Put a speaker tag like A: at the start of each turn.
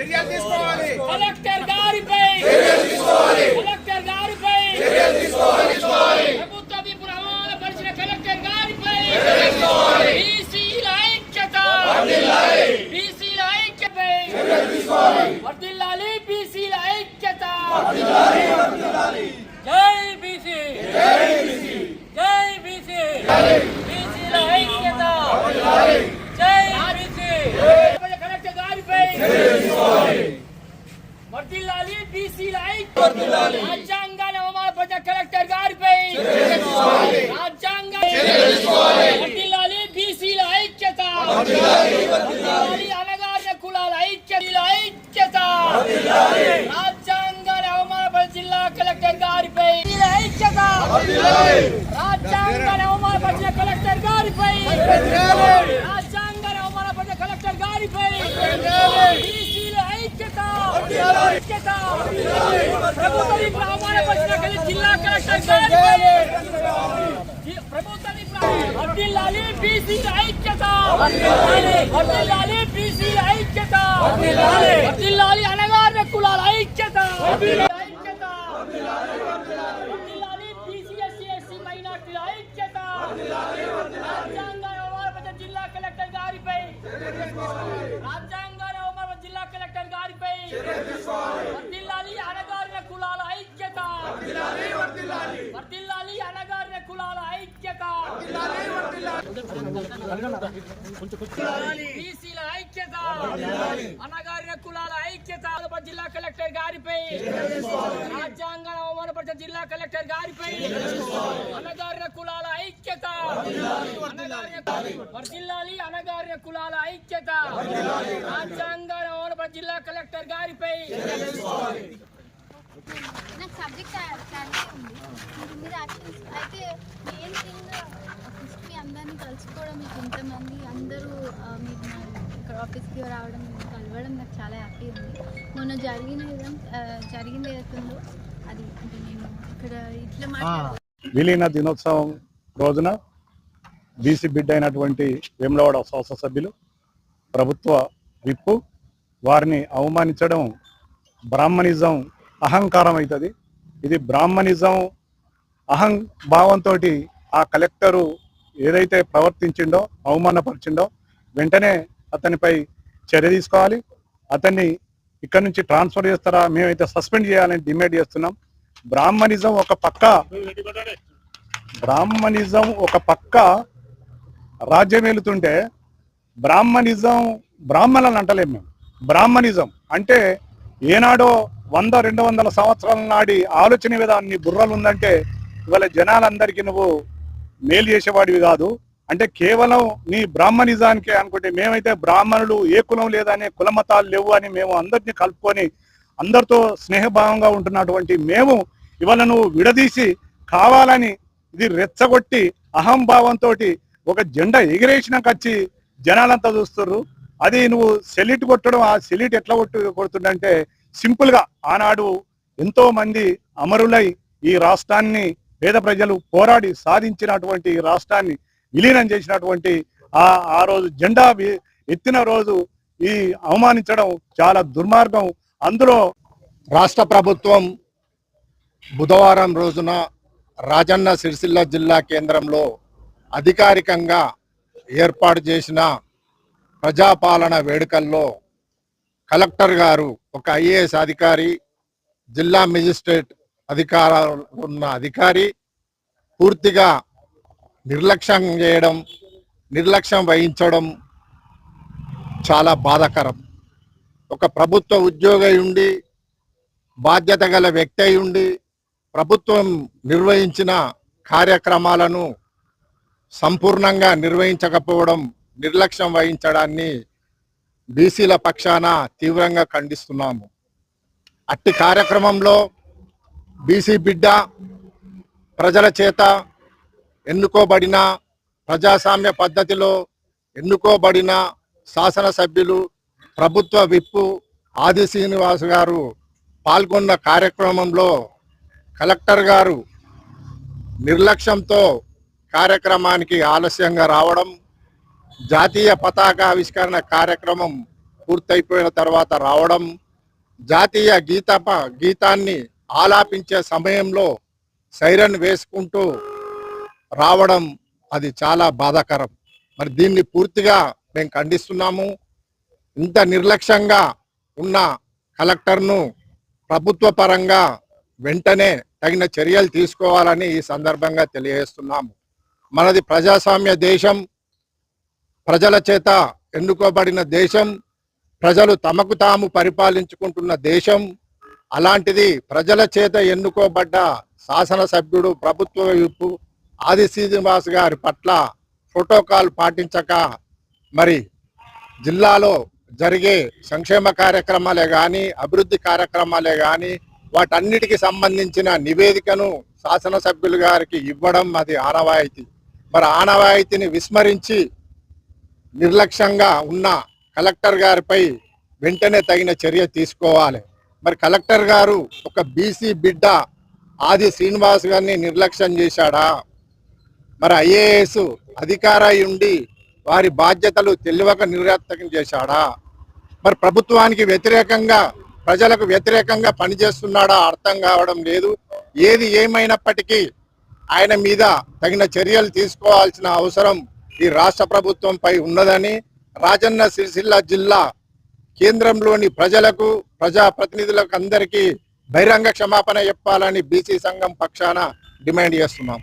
A: చర్యలు తీసుకోవాలి.
B: కలెక్టర్ గారిపై కలెక్టర్ గారిపై ప్రభుత్వ విపుల అమలు పరిచిన కలెక్టర్ గారిపై బీసీల ఐక్యత. బీసీల ఐక్యతపై వర్ధిల్లాలి బీసీల ఐక్యత. జై బీసీ. జై బీసీ. బీసీల ఐక్యత జై బీసీ కలెక్టర్ గారిపై వర్ధిల్లాలి బీసీల ఐక్యత రాజ్యాంగాన్ని అవమానపరిచిన కలెక్టర్ గారిపై రాజ్యాంగ వర్ధిల్లాలి బీసీల ఐక్యత వర్ధిల్లాలి అనగారిన కులాల ఐక్యత ఐక్యత రాజ్యాంగాన్ని అవమానపరిచిన జిల్లా కలెక్టర్ గారిపై ఐక్యత రాజ్యాంగాన్ని అవమానపరిచిన కలెక్టర్ గారిపై రాజ్యాంగాన్ని అవమానపరిచిన కలెక్టర్ గారిపై బీసీల ఐక్యత ఐక్యత ప్రభుత్వం ఇప్పుడు అవమానపరిచిన జిల్లా కలెక్టర్ ప్రభుత్వం ఇప్పుడు వర్ధిల్లాలి బీసీల ఐక్యత వర్ధిల్లాలి బీసీల ఐక్యత వర్ధిల్లాలి అనగారిన కులాల ఐక్యత జిల్లా కలెక్టర్ గారిపై అవమానపరిచిన జిల్లా కలెక్టర్ గారిపై వర్ధిల్లాలి అనగారిన కులాల ఐక్యత వర్ధిల్లాలి అనగారిన కులాల ఐక్యత బీసీల ఐక్యత. అనగారిన కులాల ఐక్యత. జిల్లా కలెక్టర్ గారిపై. రాజ్యాంగం అవమానపరిచిన జిల్లా కలెక్టర్ గారిపై. అన్నగారిన కులాల ఐక్యత. అనగారిన- వర్ధిల్లాలి అనగారిన కులాల ఐక్యత. రాజ్యాంగాన్ని అవమానపరిచిన జిల్లా కలెక్టర్ గారిపై.
C: సబ్జెక్ట్ ఉంది. యాక్షన్స్ అయితే మెయిన్ థింగ్ అందరినీ కలుసుకోవడం మీకు ఇంతమంది అందరూ మీరు ఇక్కడ ఆఫీస్కి రావడం కలవడం నాకు చాలా హ్యాపీ ఉంది. మొన్న జరిగిన జరిగింది ఏదైతే ఉందో అది అంటే నేను ఇక్కడ ఇట్లా మాట్లాడ
D: విలీన దినోత్సవం రోజున బీసీ బిడ్డ అయినటువంటి వేములవాడ శాసనసభ్యులు ప్రభుత్వ విప్పు వారిని అవమానించడం బ్రాహ్మణిజం అహంకారం అవుతుంది ఇది బ్రాహ్మణిజం అహం భావంతో ఆ కలెక్టరు ఏదైతే ప్రవర్తించిండో అవమానపరిచిండో వెంటనే అతనిపై చర్య తీసుకోవాలి. అతన్ని ఇక్కడ నుంచి ట్రాన్స్ఫర్ చేస్తారా మేమైతే సస్పెండ్ చేయాలని డిమాండ్ చేస్తున్నాం. బ్రాహ్మణిజం ఒక పక్క బ్రాహ్మణిజం ఒక పక్క రాజ్యం వెళుతుంటే బ్రాహ్మణిజం బ్రాహ్మణులను అంటలేము మేము. బ్రాహ్మణిజం అంటే ఏనాడో వంద రెండు వందల సంవత్సరాల నాడి ఆలోచన విధాన్ని బుర్రలు ఉందంటే ఇవాళ జనాలందరికీ నువ్వు మేలు చేసేవాడివి కాదు. అంటే కేవలం నీ బ్రాహ్మణిజానికే అనుకుంటే మేమైతే బ్రాహ్మణులు ఏ కులం లేదనే కులమతాలు లేవు అని మేము అందరినీ కలుపుకొని అందరితో స్నేహభావంగా ఉంటున్నటువంటి మేము ఇవాళ నువ్వు విడదీసి కావాలని ఇది రెచ్చగొట్టి అహంభావంతో ఒక జెండా ఎగిరేసినాక వచ్చి జనాలంతా చూస్తుర్రు. అది నువ్వు సెలిట్ కొట్టడం ఆ సెలిట్ ఎట్లా కొట్టు కొడుతుందంటే సింపుల్గా ఆనాడు ఎంతో మంది అమరులై ఈ రాష్ట్రాన్ని పేద ప్రజలు పోరాడి సాధించినటువంటి రాష్ట్రాన్ని విలీనం చేసినటువంటి ఆ ఆ రోజు జెండా ఎత్తిన రోజు ఈ అవమానించడం చాలా దుర్మార్గం. అందులో
E: రాష్ట్ర ప్రభుత్వం బుధవారం రోజున రాజన్న సిరిసిల్ల జిల్లా కేంద్రంలో అధికారికంగా ఏర్పాటు చేసిన ప్రజాపాలన వేడుకల్లో కలెక్టర్ గారు ఒక ఐఏఎస్ అధికారి జిల్లా మెజిస్ట్రేట్ అధికారాలు ఉన్న అధికారి పూర్తిగా నిర్లక్ష్యం చేయడం నిర్లక్ష్యం వహించడం చాలా బాధాకరం. ఒక ప్రభుత్వ ఉద్యోగి ఉండి బాధ్యత గల వ్యక్తి అయి ఉండి ప్రభుత్వం నిర్వహించిన కార్యక్రమాలను సంపూర్ణంగా నిర్వహించకపోవడం నిర్లక్ష్యం వహించడాన్ని బీసీల పక్షాన తీవ్రంగా ఖండిస్తున్నాము. అట్టి కార్యక్రమంలో బీసీ బిడ్డ ప్రజల చేత ఎన్నుకోబడిన ప్రజాస్వామ్య పద్ధతిలో ఎన్నుకోబడిన శాసనసభ్యులు ప్రభుత్వ విప్పు ఆది శ్రీనివాస్ గారు పాల్గొన్న కార్యక్రమంలో కలెక్టర్ గారు నిర్లక్ష్యంతో కార్యక్రమానికి ఆలస్యంగా రావడం జాతీయ పతాక ఆవిష్కరణ కార్యక్రమం పూర్తయిపోయిన తర్వాత రావడం జాతీయ గీత గీతాన్ని ఆలాపించే సమయంలో సైరన్ వేసుకుంటూ రావడం అది చాలా బాధాకరం. మరి దీన్ని పూర్తిగా మేము ఖండిస్తున్నాము. ఇంత నిర్లక్ష్యంగా ఉన్న కలెక్టర్ను ప్రభుత్వ పరంగా వెంటనే తగిన చర్యలు తీసుకోవాలని ఈ సందర్భంగా తెలియజేస్తున్నాము. మనది ప్రజాస్వామ్య దేశం ప్రజల చేత ఎన్నుకోబడిన దేశం ప్రజలు తమకు తాము పరిపాలించుకుంటున్న దేశం అలాంటిది ప్రజల చేత ఎన్నుకోబడ్డ శాసనసభ్యుడు ప్రభుత్వ విప్పు ఆది శ్రీనివాస్ గారి పట్ల ప్రోటోకాల్ పాటించక మరి జిల్లాలో జరిగే సంక్షేమ కార్యక్రమాలే కానీ అభివృద్ధి కార్యక్రమాలే కానీ వాటన్నిటికి సంబంధించిన నివేదికను శాసనసభ్యులు గారికి ఇవ్వడం అది ఆనవాయితీ. మరి ఆనవాయితీని విస్మరించి నిర్లక్ష్యంగా ఉన్న కలెక్టర్ గారిపై వెంటనే తగిన చర్య తీసుకోవాలి. మరి కలెక్టర్ గారు ఒక బీసీ బిడ్డ ఆది శ్రీనివాస్ గారిని నిర్లక్ష్యం చేశాడా? మరి ఐఏఎస్ అధికారై ఉండి వారి బాధ్యతలు తెలియక నిర్వర్తకం చేశాడా? మరి ప్రభుత్వానికి వ్యతిరేకంగా ప్రజలకు వ్యతిరేకంగా పనిచేస్తున్నాడా అర్థం కావడం లేదు. ఏది ఏమైనప్పటికీ ఆయన మీద తగిన చర్యలు తీసుకోవాల్సిన అవసరం ఈ రాష్ట్ర ప్రభుత్వంపై ఉన్నదని రాజన్న సిరిసిల్ల జిల్లా కేంద్రంలోని ప్రజలకు ప్రజాప్రతినిధులకు అందరికీ బహిరంగ క్షమాపణ చెప్పాలని బీసీ సంఘం పక్షాన డిమాండ్ చేస్తున్నాం.